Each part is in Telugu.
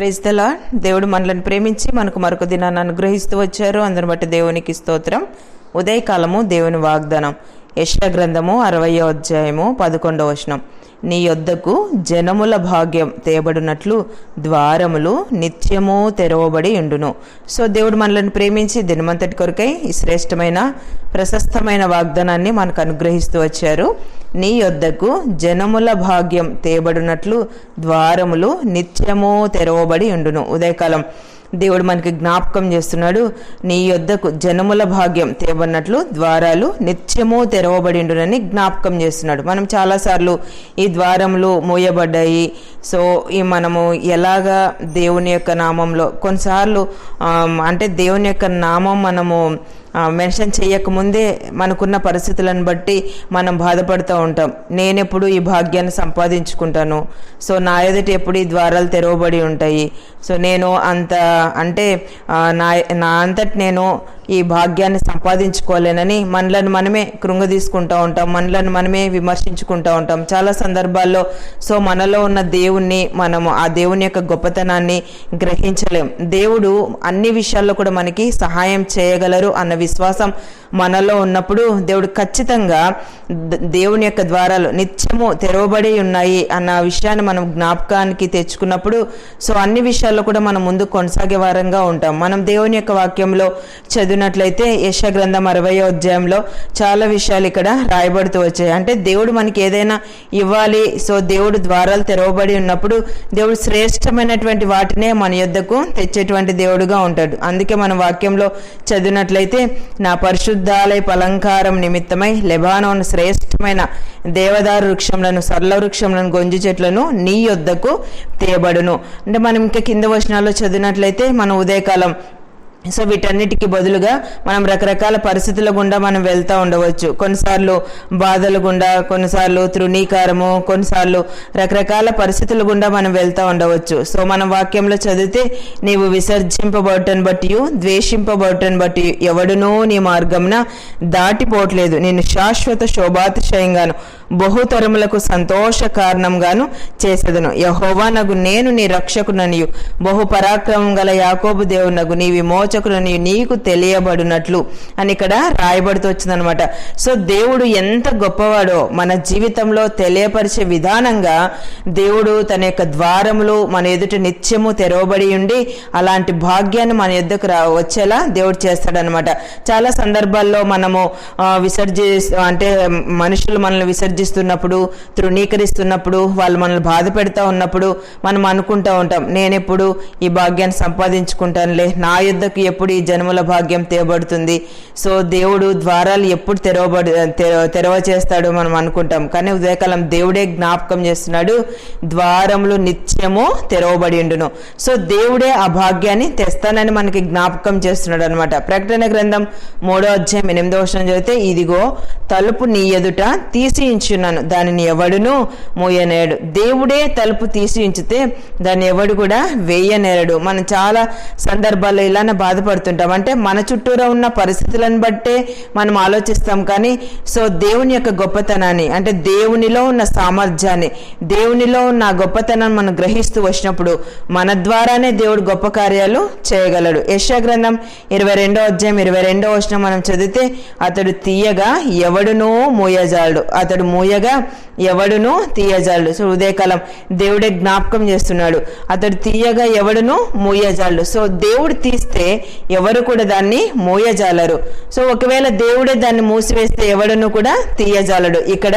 ప్రైజ్ దేవుడు మనలను ప్రేమించి మనకు మరొక దినాన్ని అనుగ్రహిస్తూ వచ్చారు. అందరి బట్టి దేవునికి స్తోత్రం. ఉదయకాలము దేవుని వాగ్దానం. యశ గ్రంథము అరవయో అధ్యాయము పదకొండవ వచనం. నీ యొద్దకు జనముల భాగ్యం తేబడినట్లు ద్వారములు నిత్యము తెరవబడి ఉండును. సో దేవుడు మనల్ని ప్రేమించి దినమంతటి కొరకై ఈ శ్రేష్టమైన ప్రశస్తమైన వాగ్దానాన్ని మనకు అనుగ్రహిస్తూ వచ్చారు. నీ యొద్దకు జనముల భాగ్యం తేబడినట్లు ద్వారములు నిత్యము తెరవబడి ఉండును. ఉదయకాలం దేవుడు మనకి జ్ఞాపకం చేస్తున్నాడు నీ యొద్దకు జనముల భాగ్యం తేవన్నట్లు ద్వారాలు నిత్యము తెరవబడిండునని జ్ఞాపకం చేస్తున్నాడు. మనం చాలాసార్లు ఈ ద్వారములు మూయబడ్డాయి. సో ఈ మనము ఎలాగా దేవుని యొక్క నామంలో కొన్నిసార్లు అంటే దేవుని యొక్క నామం మనము మెన్షన్ చేయకముందే మనకున్న పరిస్థితులను బట్టి మనం బాధపడుతూ ఉంటాం. నేనెప్పుడు ఈ భాగ్యాన్ని సంపాదించుకుంటాను. సో నా ఎదుటి ఎప్పుడు ఈ ద్వారాలు తెరవబడి ఉంటాయి. సో నేను అంత అంటే నా నా అంతటి నేను ఈ భాగ్యాన్ని సంపాదించుకోలేనని మనలను మనమే కృంగదీసుకుంటూ ఉంటాం మనలను మనమే విమర్శించుకుంటూ ఉంటాం. చాలా సందర్భాల్లో సో మనలో ఉన్న దేవుణ్ణి మనము ఆ దేవుని యొక్క గొప్పతనాన్ని గ్రహించలేం. దేవుడు అన్ని విషయాల్లో కూడా మనకి సహాయం చేయగలరు అన్న విశ్వాసం మనలో ఉన్నప్పుడు దేవుడు ఖచ్చితంగా దేవుని యొక్క ద్వారాలు నిత్యము తెరవబడి ఉన్నాయి అన్న విషయాన్ని మనం జ్ఞాపకానికి తెచ్చుకున్నప్పుడు సో అన్ని విషయాల్లో కూడా మనం ముందు కొనసాగే వారంగా ఉంటాం. మనం దేవుని యొక్క వాక్యంలో చదివినట్లయితే యశ గ్రంథం అరవయో అధ్యాయంలో చాలా విషయాలు ఇక్కడ రాయబడుతూ వచ్చాయి. అంటే దేవుడు మనకి ఏదైనా ఇవ్వాలి సో దేవుడు ద్వారాలు తెరవబడి ఉన్నప్పుడు దేవుడు శ్రేష్టమైనటువంటి వాటినే మన యొద్దకు తెచ్చేటువంటి దేవుడుగా ఉంటాడు. అందుకే మన వాక్యంలో చదివినట్లయితే నా పరిశుద్ధాలయ పలంకారం నిమిత్తమై లెబానోన్ శ్రేష్టమైన దేవదారు వృక్షములను సరళ వృక్షములను గొంజు చెట్లను నీ యొద్దకు తేబడును. అంటే మనం ఇంకా కింద వచనాల్లో చదివినట్లయితే మన ఉదయకాలం సో వీటన్నిటికి బదులుగా మనం రకరకాల పరిస్థితుల గుండా మనం వెళ్తూ ఉండవచ్చు. కొన్నిసార్లు బాధల గుండా కొన్నిసార్లు తృణీకారము కొన్నిసార్లు రకరకాల పరిస్థితుల గుండా మనం వెళ్తూ ఉండవచ్చు. సో మనం వాక్యంలో చదివితే నీవు విసర్జింపబడటం బట్టి ద్వేషింపబడటం బట్టి ఎవడునూ నీ మార్గంన దాటిపోవట్లేదు. నేను శాశ్వత శోభాతిశయంగాను బహుతరములకు సంతోష కారణంగాను చేసేదను. యహోవా నగు నేను నీ రక్షకుననియు బహు పరాక్రమం గల యాకోబు దేవునగు నీ విమోచకునని నీకు తెలియబడినట్లు అని ఇక్కడ రాయబడుతూ వచ్చిందనమాట సో దేవుడు ఎంత గొప్పవాడో మన జీవితంలో తెలియపరిచే విధానంగా దేవుడు తన యొక్క ద్వారములు మన ఎదుట నిత్యము తెరవబడి ఉండి అలాంటి భాగ్యాన్ని మన ఎద్దుకు రా వచ్చేలా దేవుడు చేస్తాడనమాట చాలా సందర్భాల్లో మనము విసర్జి అంటే మనుషులు మనల్ని విసర్జిస్తున్నప్పుడు తృణీకరిస్తున్నప్పుడు వాళ్ళు మనల్ని బాధ పెడతా ఉన్నప్పుడు మనం అనుకుంటా ఉంటాం నేనెప్పుడు ఈ భాగ్యాన్ని సంపాదించుకుంటానులే నా యుద్ధకు ఎప్పుడు ఈ జన్మల భాగ్యం తేబడుతుంది? సో దేవుడు ద్వారాలు ఎప్పుడు తెరవబడి తెరవ చేస్తాడు మనం అనుకుంటాం. కానీ ఉదయకాలం దేవుడే జ్ఞాపకం చేస్తున్నాడు ద్వారములు నిత్యము తెరవబడి ఉండును. సో దేవుడే ఆ భాగ్యాన్ని తెస్తానని మనకి జ్ఞాపకం చేస్తున్నాడు అనమాట ప్రకటన గ్రంథం మూడో అధ్యాయం ఎనిమిదో వర్షం చదివితే ఇదిగో తలుపు నీ ఎదుట తీసి ఉంచున్నాను దానిని ఎవడును మూయనేడు. దేవుడే తలుపు తీసి ఉంచితే దాన్ని ఎవడు కూడా వేయనేరడు. మనం చాలా సందర్భాల్లో ఇలానే బాధపడుతుంటాం. అంటే మన చుట్టూరా ఉన్న పరిస్థితులను బట్టే మనం ఆలోచిస్తాం. కానీ సో దేవుని యొక్క గొప్పతనాన్ని అంటే దేవునిలో ఉన్న సామర్థ్యాన్ని దేవునిలో ఉన్న గొప్పతనాన్ని మనం గ్రహిస్తూ వచ్చినప్పుడు మన ద్వారానే దేవుడు గొప్ప కార్యాలు చేయగలడు. యశా గ్రంథం ఇరవై రెండో అధ్యాయం ఇరవై రెండో వచనం మనం చదివితే అతడు తీయగా ఎవడునూ మూయజాడు అతడు మూయగా ఎవడునూ తీయజాడు సో ఉదయకాలం దేవుడే జ్ఞాపకం చేస్తున్నాడు. అతడు తీయగా ఎవడును మూయజాడు సో దేవుడు తీస్తే ఎవరు కూడా దాన్ని మూయజాలరు. సో ఒకవేళ దేవుడే దాన్ని మూసివేస్తే ఎవడును కూడా తీయజాలడు. ఇక్కడ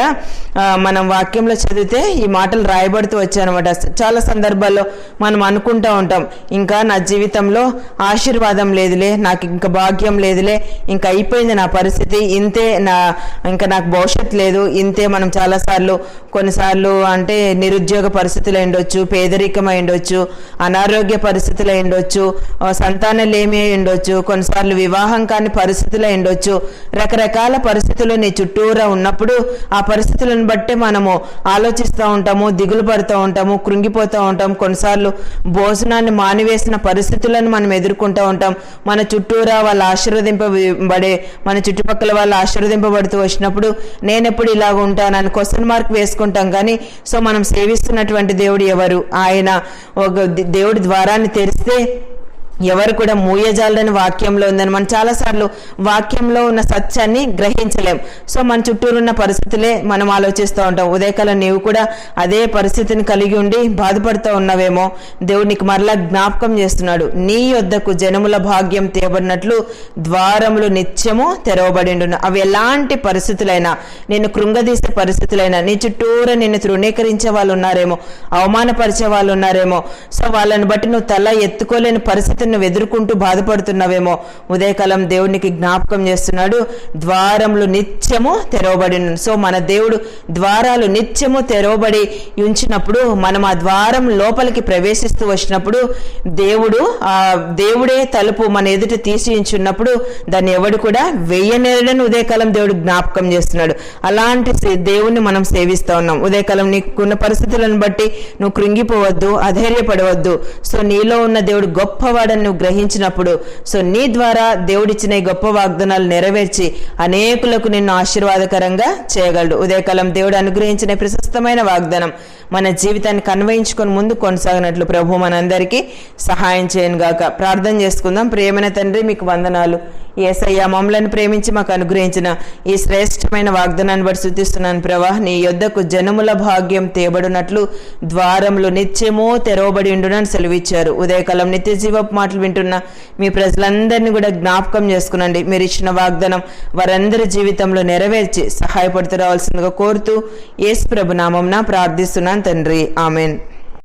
మనం వాక్యంలో చదివితే ఈ మాటలు రాయబడుతూ వచ్చాయనమాట చాలా సందర్భాల్లో మనం అనుకుంటా ఉంటాం ఇంకా నా జీవితంలో ఆశీర్వాదం లేదులే నాకు ఇంకా భాగ్యం లేదులే ఇంకా అయిపోయింది నా పరిస్థితి ఇంతే నా ఇంకా నాకు భవిష్యత్ లేదు. ఇంతే మనం చాలాసార్లు కొన్నిసార్లు అంటే నిరుద్యోగ పరిస్థితులు ఉండొచ్చు పేదరికం అయి ఉండొచ్చు అనారోగ్య పరిస్థితులు ఉండొచ్చు సంతానలేమి ఉండొచ్చు కొన్నిసార్లు వివాహం కాని పరిస్థితులు ఉండొచ్చు. రకరకాల పరిస్థితులు నీ చుట్టూరా ఉన్నప్పుడు ఆ పరిస్థితులను బట్టి మనము ఆలోచిస్తూ ఉంటాము దిగులు పడుతూ ఉంటాము కృంగిపోతూ ఉంటాం కొన్నిసార్లు భోజనాన్ని మానివేసిన పరిస్థితులను మనం ఎదుర్కొంటూ ఉంటాం. మన చుట్టూరా వాళ్ళు ఆశీర్వదింపబడే మన చుట్టుపక్కల వాళ్ళు ఆశీర్వదింపబడుతూ వచ్చినప్పుడు నేనెప్పుడు ఇలాగ ఉంటానని క్వశ్చన్ మార్క్ వేసుకుంటాం. కానీ సో మనం సేవిస్తున్నటువంటి దేవుడు ఎవరు? ఆయన ఒక దేవుడి ద్వారాన్ని తెరిస్తే ఎవరు కూడా మూయజాలని వాక్యంలో ఉందని మనం చాలాసార్లు వాక్యంలో ఉన్న సత్యాన్ని గ్రహించలేం. సో మన చుట్టూరు ఉన్న పరిస్థితులే మనం ఆలోచిస్తూ ఉంటాం. ఉదయకాలం నీవు కూడా అదే పరిస్థితిని కలిగి ఉండి బాధపడుతూ ఉన్నావేమో. దేవునికి మరలా జ్ఞాపకం చేస్తున్నాడు. నీ యొద్దకు జనముల భాగ్యం తీయబడినట్లు ద్వారములు నిత్యము తెరవబడిండును. అవి ఎలాంటి పరిస్థితులైనా నేను కృంగదీసే పరిస్థితులైనా నీ చుట్టూరా నిన్ను తృణీకరించే వాళ్ళు ఉన్నారేమో అవమానపరిచే వాళ్ళు ఉన్నారేమో. సో వాళ్ళని బట్టి నువ్వు తల ఎత్తుకోలేని పరిస్థితి పరిస్థితులను ఎదుర్కొంటూ బాధపడుతున్నావేమో. ఉదయకాలం దేవునికి జ్ఞాపకం చేస్తున్నాడు. ద్వారములు నిత్యము తెరవబడి సో మన దేవుడు ద్వారాలు నిత్యము తెరవబడి ఉంచినప్పుడు మనం ఆ ద్వారం లోపలికి ప్రవేశిస్తూ వచ్చినప్పుడు దేవుడు ఆ దేవుడే తలుపు మన ఎదుట తీసి ఉంచున్నప్పుడు దాన్ని ఎవడు కూడా వెయ్యనేరడని ఉదయకాలం దేవుడు జ్ఞాపకం చేస్తున్నాడు. అలాంటి దేవుణ్ణి మనం సేవిస్తూ ఉన్నాం. ఉదయకాలం నీకున్న పరిస్థితులను బట్టి నువ్వు కృంగిపోవద్దు అధైర్యపడవద్దు. సో నీలో ఉన్న దేవుడు గొప్పవాడని నువ్వు గ్రహించినప్పుడు సో నీ ద్వారా దేవుడిచ్చిన ఈ గొప్ప వాగ్దానాలు నెరవేర్చి అనేకులకు నిన్ను ఆశీర్వాదకరంగా చేయగలడు. ఉదయకాలం దేవుడు అనుగ్రహించిన ప్రశస్తమైన వాగ్దానం మన జీవితాన్ని కన్వయించుకొని ముందు కొనసాగినట్లు ప్రభు మనందరికీ సహాయం చేయను గాక ప్రార్థన చేసుకుందాం. ప్రియమైన తండ్రి మీకు వందనాలు. ఏసయ్య మమ్మలను ప్రేమించి మాకు అనుగ్రహించిన ఈ శ్రేష్టమైన వాగ్దానాన్ని బట్టి శుద్ధిస్తున్నాను ప్రభా. నీ యొద్దకు జనముల భాగ్యం తేబడినట్లు ద్వారములు నిత్యమో తెరవబడి ఉండునని సెలవిచ్చారు. ఉదయకాలం నిత్య జీవపు మాటలు వింటున్న మీ ప్రజలందరినీ కూడా జ్ఞాపకం చేసుకునండి. మీరు ఇచ్చిన వాగ్దానం వారందరి జీవితంలో నెరవేర్చి సహాయపడుతూ రావాల్సిందిగా కోరుతూ యేసు ప్రభు నామంన ప్రార్థిస్తున్నాను తండ్రి. ఆమెన్.